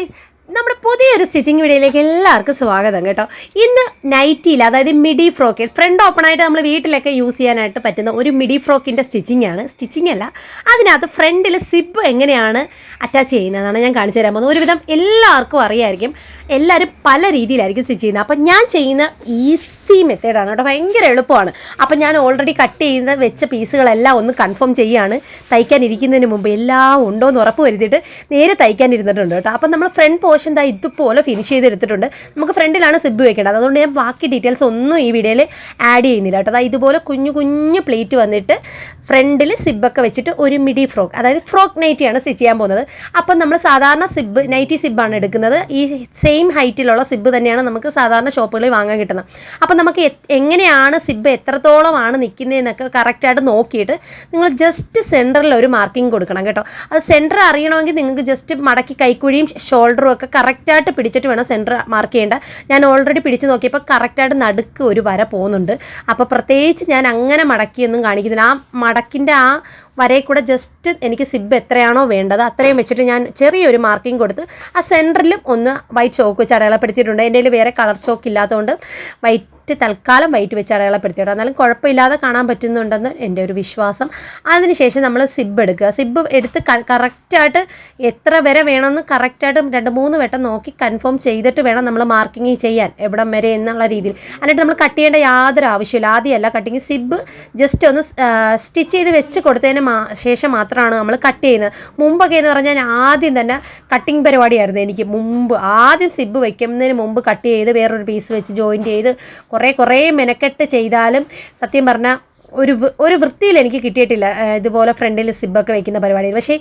guys നമ്മുടെ പുതിയൊരു stitching വീഡിയോയിലേക്ക് എല്ലാവർക്കും സ്വാഗതം കേട്ടോ. ഇന്ന് നൈറ്റിയിൽ അതായത് മിഡി ഫ്രോക്ക് ഫ്രണ്ട് ഓപ്പൺ ആയിട്ട് നമ്മൾ വീട്ടിലൊക്കെ യൂസ് ചെയ്യാനായിട്ട് പറ്റുന്ന ഒരു മിഡി ഫ്രോക്കിന്റെ സ്റ്റിച്ചിങ് ആണ്. സ്റ്റിച്ചിങ് അല്ല അതിനകത്ത് ഫ്രണ്ടിൽ സിബ് എങ്ങനെയാണ് അറ്റാച്ച് ചെയ്യുന്നതാണ് ഞാൻ കാണിച്ചു തരാൻ പോകുന്നത്. ഒരുവിധം എല്ലാവർക്കും അറിയായിരിക്കും എല്ലാവരും പല രീതിയിലായിരിക്കും സ്റ്റിച്ച് ചെയ്യുന്നത്. അപ്പം ഞാൻ ചെയ്യുന്ന ഈസി മെത്തേഡാണ് കേട്ടോ ഭയങ്കര എളുപ്പമാണ്. അപ്പം ഞാൻ ഓൾറെഡി കട്ട് ചെയ്യുന്ന വെച്ച പീസുകളെല്ലാം ഒന്ന് കൺഫേം ചെയ്യുകയാണ്. തയ്ക്കാനിരിക്കുന്നതിന് മുമ്പ് എല്ലാം ഉണ്ടോ എന്ന് ഉറപ്പ് വരുത്തിയിട്ട് നേരെ തയ്ക്കാനിരുന്നിട്ടുണ്ട് കേട്ടോ. അപ്പം നമ്മൾ ഫ്രണ്ട് ദാ ഇതുപോലെ ഫിനിഷ് ചെയ്തെടുത്തിട്ടുണ്ട്. നമുക്ക് ഫ്രണ്ടിലാണ് സിബ് വെക്കേണ്ടത്. അതുകൊണ്ട് ഞാൻ ബാക്കി ഡീറ്റെയിൽസ് ഒന്നും ഈ വീഡിയോയിൽ ആഡ് ചെയ്യുന്നില്ല കേട്ടോ. അതായത് ഇതുപോലെ കുഞ്ഞു കുഞ്ഞു പ്ലേറ്റ് വന്നിട്ട് ഫ്രണ്ടിൽ സിബൊക്കെ വെച്ചിട്ട് ഒരു മിഡി ഫ്രോക്ക് അതായത് ഫ്രോക്ക് നൈറ്റിയാണ് സ്റ്റിച്ച് ചെയ്യാൻ പോകുന്നത്. അപ്പം നമ്മൾ സാധാരണ സിബ് നൈറ്റി സിബാണ് എടുക്കുന്നത്. ഈ സെയിം ഹൈറ്റിലുള്ള സിബ് തന്നെയാണ് നമുക്ക് സാധാരണ ഷോപ്പുകളിൽ വാങ്ങാൻ കിട്ടുന്നത്. അപ്പം നമുക്ക് എങ്ങനെയാണ് സിബ് എത്രത്തോളമാണ് നിൽക്കുന്നതെന്നൊക്കെ കറക്റ്റായിട്ട് നോക്കിയിട്ട് നിങ്ങൾ ജസ്റ്റ് സെന്ററിൽ ഒരു മാർക്കിംഗ് കൊടുക്കണം കേട്ടോ. അത് സെന്റർ അറിയണമെങ്കിൽ നിങ്ങൾക്ക് ജസ്റ്റ് മടക്കി കൈക്കുഴിയും ഷോൾഡറും ഒക്കെ കറക്റ്റായിട്ട് പിടിച്ചിട്ട് വേണം സെന്റർ മാർക്ക് ചെയ്യേണ്ട. ഞാൻ ഓൾറെഡി പിടിച്ച് നോക്കിയപ്പോൾ കറക്റ്റായിട്ട് നടുക്ക് ഒരു വര പോകുന്നുണ്ട്. അപ്പോൾ പ്രത്യേകിച്ച് ഞാൻ അങ്ങനെ മടക്കിയൊന്നും കാണിക്കുന്നില്ല. ആ മടക്കിന്റെ ആ വരയിൽ കൂടെ ജസ്റ്റ് എനിക്ക് സിബ് എത്രയാണോ വേണ്ടത് അത്രയും വെച്ചിട്ട് ഞാൻ ചെറിയൊരു മാർക്കിംഗ് കൊടുത്ത് ആ സെന്ററിലും ഒന്ന് വൈറ്റ് ചോക്ക് വെച്ച് അടയാളപ്പെടുത്തിയിട്ടുണ്ട്. എന്റെ കയ്യിൽ വേറെ കളർ ചോക്ക് ഇല്ലാത്തതുകൊണ്ട് വൈറ്റ് തൽക്കാലം വൈറ്റ് വെച്ച് അടയാളപ്പെടുത്തിയിട്ടോ എന്നാലും കുഴപ്പമില്ലാതെ കാണാൻ പറ്റുന്നുണ്ടെന്ന് എന്റെ ഒരു വിശ്വാസം. അതിനുശേഷം നമ്മൾ സിബ് എടുക്കുക. സിബ് എടുത്ത് കറക്റ്റായിട്ട് എത്ര വരെ വേണമെന്ന് കറക്റ്റായിട്ട് രണ്ട് മൂന്ന് വട്ടം നോക്കി കൺഫേം ചെയ്തിട്ട് വേണം നമ്മൾ മാർക്കിങ് ചെയ്യാൻ എവിടം വരെ എന്നുള്ള രീതിയിൽ. എന്നിട്ട് നമ്മൾ കട്ട് ചെയ്യേണ്ട യാതൊരു ആവശ്യമില്ല ആദ്യമല്ല കട്ടിങ് സിബ് ജസ്റ്റ് ഒന്ന് സ്റ്റിച്ച് ചെയ്ത് വെച്ച് കൊടുത്തതിന് ശേഷം മാത്രമാണ് നമ്മൾ കട്ട് ചെയ്യുന്നത്. മുമ്പൊക്കെ എന്ന് പറഞ്ഞാൽ ഞാൻ ആദ്യം തന്നെ കട്ടിങ് പരിപാടിയായിരുന്നു എനിക്ക്. മുമ്പ് ആദ്യം സിബ് വയ്ക്കുന്നതിന് മുമ്പ് കട്ട് ചെയ്ത് വേറൊരു പീസ് വെച്ച് ജോയിന്റ് ചെയ്ത് കുറേ കുറേ മെനക്കെട്ട് ചെയ്താലും സത്യം പറഞ്ഞാൽ ഒരു ഒരു വൃത്തിയിൽ എനിക്ക് കിട്ടിയിട്ടില്ല. ഇതുപോലെ ഫ്രണ്ടിൽ സിബൊക്കെ വെക്കുന്ന പരിപാടിയിൽ. പക്ഷേ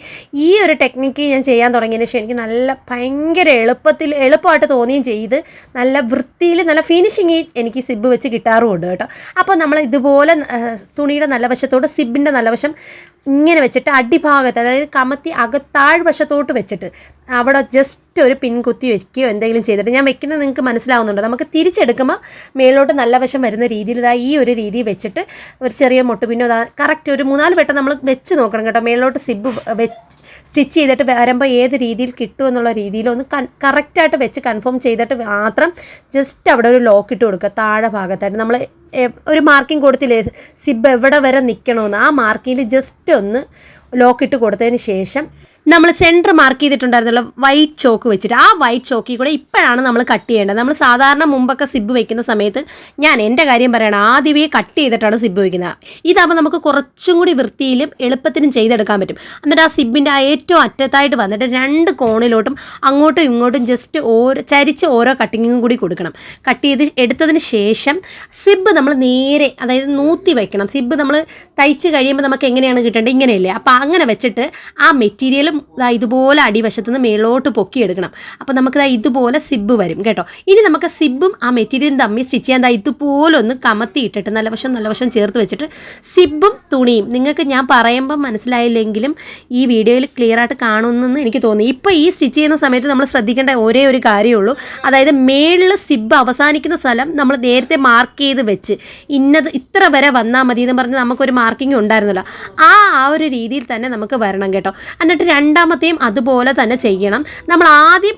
ഈ ഒരു ടെക്നിക്ക് ഞാൻ ചെയ്യാൻ തുടങ്ങിയതിന് ശേഷം എനിക്ക് നല്ല ഭയങ്കര എളുപ്പത്തിൽ എളുപ്പമായിട്ട് തോന്നുകയും ചെയ്ത് നല്ല വൃത്തിയിൽ നല്ല ഫിനിഷിങ് എനിക്ക് സിബ് വെച്ച് കിട്ടാറുമുണ്ട് കേട്ടോ. അപ്പോൾ നമ്മൾ ഇതുപോലെ തുണിയുടെ നല്ല വശത്തോട് സിബിന്റെ നല്ല വശം ഇങ്ങനെ വെച്ചിട്ട് അടിഭാഗത്ത് അതായത് കമത്തി അകത്താഴ് വശത്തോട്ട് വെച്ചിട്ട് അവിടെ ജസ്റ്റ് ഒരു പിൻ കുത്തി വെക്കുകയോ എന്തെങ്കിലും ചെയ്തിട്ട് ഞാൻ വെക്കുന്നത് നിങ്ങൾക്ക് മനസ്സിലാവുന്നുണ്ട്. നമുക്ക് തിരിച്ചെടുക്കുമ്പോൾ മേലോട്ട് നല്ല വശം വരുന്ന രീതിയിൽ ഇതാ ഈ ഒരു രീതി വെച്ചിട്ട് ഒരു ചെറിയ മുട്ടുപിന്നോ അതാ കറക്റ്റ് ഒരു മൂന്നാൽ വട്ടം നമ്മൾ വെച്ച് നോക്കണം കേട്ടോ. മേലോട്ട് സിബ് വെച്ച് സ്റ്റിച്ച് ചെയ്തിട്ട് വരുമ്പോൾ ഏത് രീതിയിൽ കിട്ടും എന്നുള്ള രീതിയിൽ ഒന്ന് കൺ കറക്റ്റായിട്ട് വെച്ച് കൺഫേം ചെയ്തിട്ട് മാത്രം ജസ്റ്റ് അവിടെ ഒരു ലോക്ക് ഇട്ട് കൊടുക്കുക. താഴെ ഭാഗത്തായിട്ട് നമ്മൾ ഒരു മാർക്കിംഗ് കൊടുത്തില്ലേ? സിബ് എവിടെ വരെ നിൽക്കണമെന്ന് ആ മാർക്കിങ്ങിൽ ജസ്റ്റ് ഒന്ന് ലോക്ക് ഇട്ട് കൊടുത്തതിന് ശേഷം നമ്മൾ സെന്റർ മാർക്ക് ചെയ്തിട്ടുണ്ടായിരുന്നല്ലോ വൈറ്റ് ചോക്ക് വെച്ചിട്ട്. ആ വൈറ്റ് ചോക്കിൽ കൂടെ ഇപ്പോഴാണ് നമ്മൾ കട്ട് ചെയ്യേണ്ടത്. നമ്മൾ സാധാരണ മുമ്പൊക്കെ സിബ് വെക്കുന്ന സമയത്ത് ഞാൻ എന്റെ കാര്യം പറയണം ആദ്യമേ കട്ട് ചെയ്തിട്ടാണ് സിബ് വെക്കുന്നത്. ഇതാകുമ്പോൾ നമുക്ക് കുറച്ചും കൂടി വൃത്തിയിലും എളുപ്പത്തിനും ചെയ്തെടുക്കാൻ പറ്റും. എന്നിട്ട് ആ സിബിന്റെ ആ ഏറ്റവും അറ്റത്തായിട്ട് വന്നിട്ട് രണ്ട് കോണിലോട്ടും അങ്ങോട്ടും ഇങ്ങോട്ടും ജസ്റ്റ് ഓരോ ചരിച്ച് ഓരോ കട്ടിങ്ങും കൂടി കൊടുക്കണം. കട്ട് ചെയ്ത് എടുത്തതിന് ശേഷം സിബ് നമ്മൾ നേരെ അതായത് നൂത്തി വയ്ക്കണം സിബ് നമ്മൾ തയ്ച്ച് കഴിയുമ്പോൾ നമുക്ക് എങ്ങനെയാണ് കിട്ടേണ്ടത്? ഇങ്ങനെയല്ലേ. അപ്പോൾ അങ്ങനെ വെച്ചിട്ട് ആ മെറ്റീരിയലും ദാ ഇതുപോലെ അടിവശത്ത് നിന്ന് മേളോട്ട് പൊക്കിയെടുക്കണം. അപ്പോൾ നമുക്ക് ഇതുപോലെ സിബ് വരും കേട്ടോ. ഇനി നമുക്ക് സിബും ആ മെറ്റീരിയലും തമ്മിൽ സ്റ്റിച്ച് ചെയ്യാൻ ഇതുപോലെ ഒന്ന് കമത്തിയിട്ടിട്ട് നല്ല വശം നല്ല വശം ചേർത്ത് വെച്ചിട്ട് സിബും തുണിയും നിങ്ങൾക്ക് ഞാൻ പറയുമ്പം മനസ്സിലായില്ലെങ്കിലും ഈ വീഡിയോയിൽ ക്ലിയർ ആയിട്ട് കാണുമെന്ന് എനിക്ക് തോന്നി. ഇപ്പോൾ ഈ സ്റ്റിച്ച് ചെയ്യുന്ന സമയത്ത് നമ്മൾ ശ്രദ്ധിക്കേണ്ട ഒരേ ഒരു കാര്യമുള്ളൂ. അതായത് മേളിൽ സിബ് അവസാനിക്കുന്ന സ്ഥലം നമ്മൾ നേരത്തെ മാർക്ക് ചെയ്ത് വെച്ച് ഇന്നത് ഇത്ര വരെ വന്നാൽ മതി എന്ന് പറഞ്ഞ് നമുക്കൊരു മാർക്കിംഗ് ഉണ്ടായിരുന്നല്ലോ. ആ ആ ഒരു രീതിയിൽ തന്നെ നമുക്ക് വരണം കേട്ടോ. എന്നിട്ട് രണ്ടാമത്തെയും അതുപോലെ തന്നെ ചെയ്യണം. നമ്മൾ ആദ്യം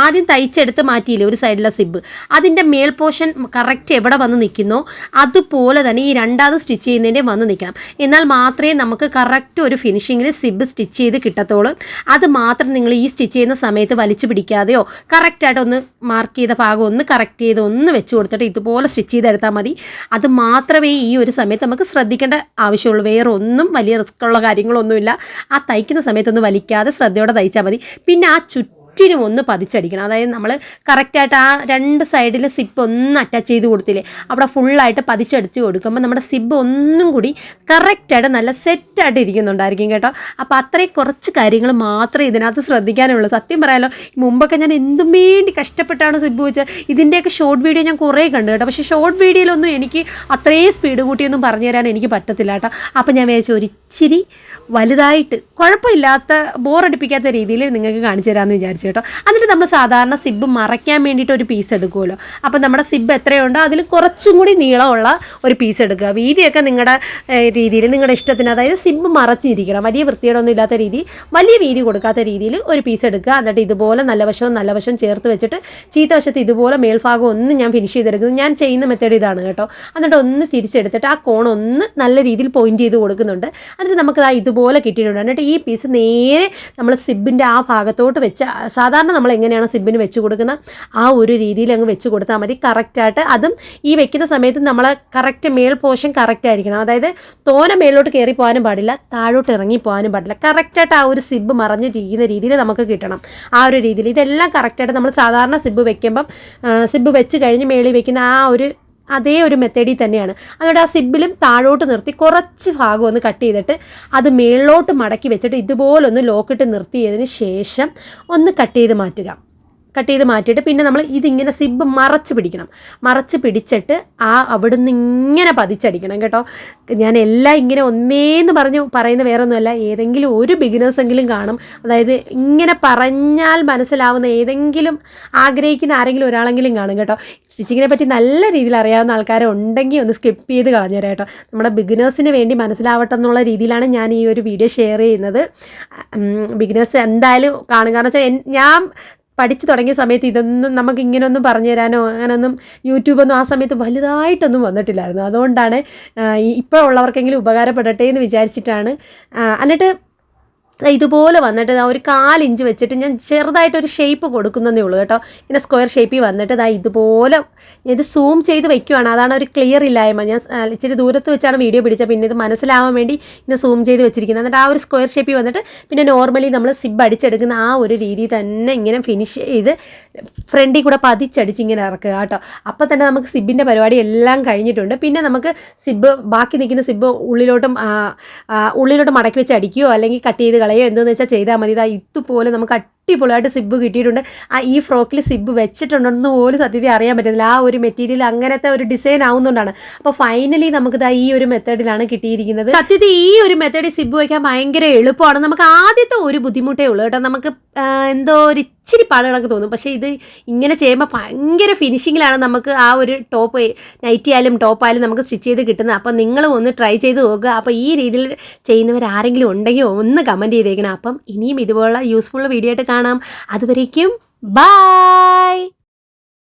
ആദ്യം തയ്ച്ചെടുത്ത് മാറ്റിയില്ലേ ഒരു സൈഡിലെ സിബ്? അതിന്റെ മേൽ പോർഷൻ കറക്റ്റ് എവിടെ വന്ന് നിൽക്കുന്നോ അതുപോലെ തന്നെ ഈ രണ്ടാമത് സ്റ്റിച്ച് ചെയ്യുന്നതിന്റെ വന്ന് നിൽക്കണം. എന്നാൽ മാത്രമേ നമുക്ക് കറക്റ്റ് ഒരു ഫിനിഷിങ്ങിൽ സിബ് സ്റ്റിച്ച് ചെയ്ത് കിട്ടത്തുള്ളൂ. അത് മാത്രം നിങ്ങൾ ഈ സ്റ്റിച്ച് ചെയ്യുന്ന സമയത്ത് വലിച്ചു പിടിക്കാതെയോ കറക്റ്റായിട്ട് ഒന്ന് മാർക്ക് ചെയ്ത ഭാഗം ഒന്ന് കറക്റ്റ് ചെയ്ത് ഒന്ന് വെച്ച് കൊടുത്തിട്ട് ഇതുപോലെ സ്റ്റിച്ച് ചെയ്തെടുത്താൽ മതി. അത് മാത്രമേ ഈ ഒരു സമയത്ത് നമുക്ക് ശ്രദ്ധിക്കേണ്ട ആവശ്യമുള്ളൂ. വേറെ ഒന്നും വലിയ റിസ്ക്കുള്ള കാര്യങ്ങളൊന്നുമില്ല. ആ തയ്ക്കുന്ന സമയത്തൊന്ന് വലിക്കാതെ ശ്രദ്ധയോടെ തയ്ച്ചാൽ മതി. പിന്നെ ആ ചുറ്റും ചുറ്റിനും ഒന്ന് പതിച്ചടിക്കണം. അതായത് നമ്മൾ കറക്റ്റായിട്ട് ആ രണ്ട് സൈഡിൽ സിബ് ഒന്ന് അറ്റാച്ച് ചെയ്ത് കൊടുത്തില്ലേ അവിടെ ഫുള്ളായിട്ട് പതിച്ചടിച്ച് കൊടുക്കുമ്പോൾ നമ്മുടെ സിബ് ഒന്നും കൂടി കറക്റ്റായിട്ട് നല്ല സെറ്റായിട്ട് ഇരിക്കുന്നുണ്ടായിരിക്കും കേട്ടോ. അപ്പോൾ അത്രയും കുറച്ച് കാര്യങ്ങൾ മാത്രമേ ഇതിനകത്ത് ശ്രദ്ധിക്കാനുള്ളൂ. സത്യം പറയാലോ മുമ്പൊക്കെ ഞാൻ എന്തും വേണ്ടി കഷ്ടപ്പെട്ടാണ് സിബ് വെച്ചത് ഇതിന്റെയൊക്കെ ഷോർട്ട് വീഡിയോ ഞാൻ കുറേ കണ്ടു കേട്ടോ. പക്ഷേ ഷോർട്ട് വീഡിയോയിലൊന്നും എനിക്ക് അത്രയും സ്പീഡ് കൂട്ടിയൊന്നും പറഞ്ഞു തരാൻ എനിക്ക് പറ്റത്തില്ല കേട്ടോ. അപ്പോൾ ഞാൻ വിചാരിച്ചു ഒരു ഇച്ചിരി വലുതായിട്ട് കുഴപ്പമില്ലാത്ത ബോറടിപ്പിക്കാത്ത രീതിയിൽ നിങ്ങൾക്ക് കാണിച്ചു തരാമെന്ന് വിചാരിച്ചു കേട്ടോ. എന്നിട്ട് നമ്മൾ സാധാരണ സിബ് മറയ്ക്കാൻ വേണ്ടിയിട്ട് ഒരു പീസ് എടുക്കുമല്ലോ. അപ്പോൾ നമ്മുടെ സിബ് എത്രയുണ്ടോ അതിൽ കുറച്ചും കൂടി നീളമുള്ള ഒരു പീസ് എടുക്കുക. വീതിയൊക്കെ നിങ്ങളുടെ രീതിയിൽ നിങ്ങളുടെ ഇഷ്ടത്തിന്. അതായത് സിബ് മറച്ചിരിക്കണം. വലിയ വൃത്തിയോടൊന്നും ഇല്ലാത്ത രീതി വലിയ വീതി കൊടുക്കാത്ത രീതിയിൽ ഒരു പീസ് എടുക്കുക. എന്നിട്ട് ഇതുപോലെ നല്ല വശവും നല്ല വശവും ചേർത്ത് വെച്ചിട്ട് ചീത്ത വശത്ത് ഇതുപോലെ മേൽഭാഗം ഒന്ന് ഞാൻ ഫിനിഷ് ചെയ്തെടുക്കുന്നത്. ഞാൻ ചെയ്യുന്ന മെത്തേഡ് ഇതാണ് കേട്ടോ. എന്നിട്ട് ഒന്ന് തിരിച്ചെടുത്തിട്ട് ആ കോൺ ഒന്ന് നല്ല രീതിയിൽ പോയിന്റ് ചെയ്ത് കൊടുക്കുന്നുണ്ട്. എന്നിട്ട് നമുക്ക് ആ ഇതുപോലെ കിട്ടിയിട്ടുണ്ട്. എന്നിട്ട് ഈ പീസ് നേരെ നമ്മൾ സിബിന്റെ ആ ഭാഗത്തോട്ട് വെച്ച് സാധാരണ നമ്മൾ എങ്ങനെയാണ് സിബിന് വെച്ച് കൊടുക്കുന്ന ആ ഒരു രീതിയിൽ അങ്ങ് വെച്ച് കൊടുത്താൽ മതി. കറക്റ്റായിട്ട് അതും ഈ വെക്കുന്ന സമയത്ത് നമ്മൾ കറക്റ്റ് മേൽ പോഷൻ കറക്റ്റ് ആയിരിക്കണം. അതായത് തോന മേളിലോട്ട് കയറി പോകാനും പാടില്ല താഴോട്ട് ഇറങ്ങി പോകാനും പാടില്ല. കറക്റ്റായിട്ട് ആ ഒരു സിബ് മറഞ്ഞിരിക്കുന്ന രീതിയിൽ നമുക്ക് കിട്ടണം. ആ ഒരു രീതിയിൽ ഇതെല്ലാം കറക്റ്റായിട്ട് നമ്മൾ സാധാരണ സിബ് വെക്കുമ്പം സിബ് വെച്ച് കഴിഞ്ഞ് മേളിൽ വെക്കുന്ന ആ ഒരു അതേ ഒരു മെത്തേഡിൽ തന്നെയാണ്. അതുകൊണ്ട് ആ സിബിലും താഴോട്ട് നിർത്തി കുറച്ച് ഭാഗം ഒന്ന് കട്ട് ചെയ്തിട്ട് അത് മേളിലോട്ട് മടക്കി വെച്ചിട്ട് ഇതുപോലൊന്ന് ലോക്കിട്ട് നിർത്തിയതിന് ശേഷം ഒന്ന് കട്ട് ചെയ്ത് മാറ്റുക. കട്ട് ചെയ്ത് മാറ്റിയിട്ട് പിന്നെ നമ്മൾ ഇതിങ്ങനെ സിബ് മറച്ച് പിടിക്കണം. മറച്ച് പിടിച്ചിട്ട് ആ അവിടുന്ന് ഇങ്ങനെ പതിച്ചടിക്കണം കേട്ടോ. ഞാൻ എല്ലാം ഇങ്ങനെ ഒന്നേന്ന് പറഞ്ഞു പറയുന്ന വേറെ ഒന്നുമല്ല ഏതെങ്കിലും ഒരു ബിഗിനേഴ്സെങ്കിലും കാണും. അതായത് ഇങ്ങനെ പറഞ്ഞാൽ മനസ്സിലാവുന്ന ഏതെങ്കിലും ആഗ്രഹിക്കുന്ന ആരെങ്കിലും ഒരാളെങ്കിലും കാണും കേട്ടോ. സ്റ്റിച്ചിങ്ങിനെ പറ്റി നല്ല രീതിയിൽ അറിയാവുന്ന ആൾക്കാരുണ്ടെങ്കിൽ ഒന്ന് സ്കിപ്പ് ചെയ്ത് കളഞ്ഞുതരാം കേട്ടോ. നമ്മുടെ ബിഗിനേഴ്സിന് വേണ്ടി മനസ്സിലാവട്ടെ എന്നുള്ള രീതിയിലാണ് ഞാൻ ഈ ഒരു വീഡിയോ ഷെയർ ചെയ്യുന്നത്. ബിഗിനേഴ്സ് എന്തായാലും കാണും. കാരണം വെച്ചാൽ ഞാൻ പഠിച്ചു തുടങ്ങിയ സമയത്ത് ഇതൊന്നും നമുക്ക് ഇങ്ങനെയൊന്നും പറഞ്ഞു തരാനോ അങ്ങനെയൊന്നും യൂട്യൂബൊന്നും ആ സമയത്ത് വലുതായിട്ടൊന്നും വന്നിട്ടില്ലായിരുന്നു. അതുകൊണ്ടാണ് ഇപ്പോൾ ഉള്ളവർക്കെങ്കിലും ഉപകാരപ്പെടട്ടെ എന്ന് വിചാരിച്ചിട്ടാണ്. എന്നിട്ട് ഇതുപോലെ വന്നിട്ട് ദാ ഒരു കാലിഞ്ച് വെച്ചിട്ട് ഞാൻ ചെറുതായിട്ടൊരു ഷേപ്പ് കൊടുക്കുന്നതേ ഉള്ളൂ കേട്ടോ. ഇങ്ങനെ സ്ക്വയർ ഷേപ്പിൽ വന്നിട്ട് ഇതാ ഇതുപോലെ ഇത് സൂം ചെയ്ത് വെക്കുവാണ്. അതാണ് ഒരു ക്ലിയർ ഇല്ലായ്മ. ഞാൻ ഇച്ചിരി ദൂരത്ത് വെച്ചാണ് വീഡിയോ പിടിച്ചത്. പിന്നെ ഇത് മനസ്സിലാവാൻ വേണ്ടി ഇങ്ങനെ സൂം ചെയ്ത് വെച്ചിരിക്കുന്നത്. എന്നിട്ട് ആ ഒരു സ്ക്വയർ ഷേപ്പിൽ വന്നിട്ട് പിന്നെ നോർമലി നമ്മൾ സിബ് അടിച്ചെടുക്കുന്ന ആ ഒരു രീതി തന്നെ ഇങ്ങനെ ഫിനിഷ് ചെയ്ത് ഫ്രണ്ടിൽ കൂടെ പതിച്ചടിച്ച് ഇങ്ങനെ ഇറക്കുക കേട്ടോ. അപ്പോൾ തന്നെ നമുക്ക് സിബിന്റെ പരിപാടി എല്ലാം കഴിഞ്ഞിട്ടുണ്ട്. പിന്നെ നമുക്ക് സിബ് ബാക്കി നിൽക്കുന്ന സിബ് ഉള്ളിലോട്ടും ഉള്ളിലോട്ട് മടക്കി വെച്ച് അടിക്കുകയോ അല്ലെങ്കിൽ കട്ട് ചെയ്ത് കളയോ എന്തോന്ന് വെച്ചാൽ ചെയ്താൽ മതി. ഇതാ ഇതുപോലെ നമുക്ക് അടിപൊളിയായിട്ട് സിബ് കിട്ടിയിട്ടുണ്ട്. ആ ഈ ഫ്രോക്കിൽ സിബ് വെച്ചിട്ടുണ്ടെന്ന് പോലും സത്യത അറിയാൻ പറ്റുന്നില്ല. ആ ഒരു മെറ്റീരിയൽ അങ്ങനത്തെ ഒരു ഡിസൈൻ ആവുന്നതുകൊണ്ടാണ് അപ്പോൾ ഫൈനലി നമുക്ക് ഇതാ ഈ ഒരു മെത്തേഡിലാണ് കിട്ടിയിരിക്കുന്നത്. സത്യത്തിൽ ഈ ഒരു മെത്തേഡിൽ സിബ് വയ്ക്കാൻ ഭയങ്കര എളുപ്പമാണ്. നമുക്ക് ആദ്യത്തെ ഒരു ബുദ്ധിമുട്ടേ ഉള്ളൂ കേട്ടോ. നമുക്ക് എന്തോ ഒരു ഇച്ചിരി പാടുകളൊക്കെ തോന്നും. പക്ഷേ ഇത് ഇങ്ങനെ ചെയ്യുമ്പോൾ ഭയങ്കര ഫിനിഷിങ്ങിലാണ് നമുക്ക് ആ ഒരു ടോപ്പ് നൈറ്റി ആയാലും ടോപ്പ് ആയാലും നമുക്ക് സ്റ്റിച്ച് ചെയ്ത് കിട്ടുന്നത്. അപ്പം നിങ്ങളും ഒന്ന് ട്രൈ ചെയ്ത് നോക്കുക. അപ്പോൾ ഈ രീതിയിൽ ചെയ്യുന്നവർ ആരെങ്കിലും ഉണ്ടെങ്കിൽ ഒന്ന് കമന്റ് ചെയ്തേക്കണം. അപ്പം ഇനിയും ഇതുപോലുള്ള യൂസ്ഫുൾ വീഡിയോ ആയിട്ട് കാണാം. അതുവരേക്കും ബായ്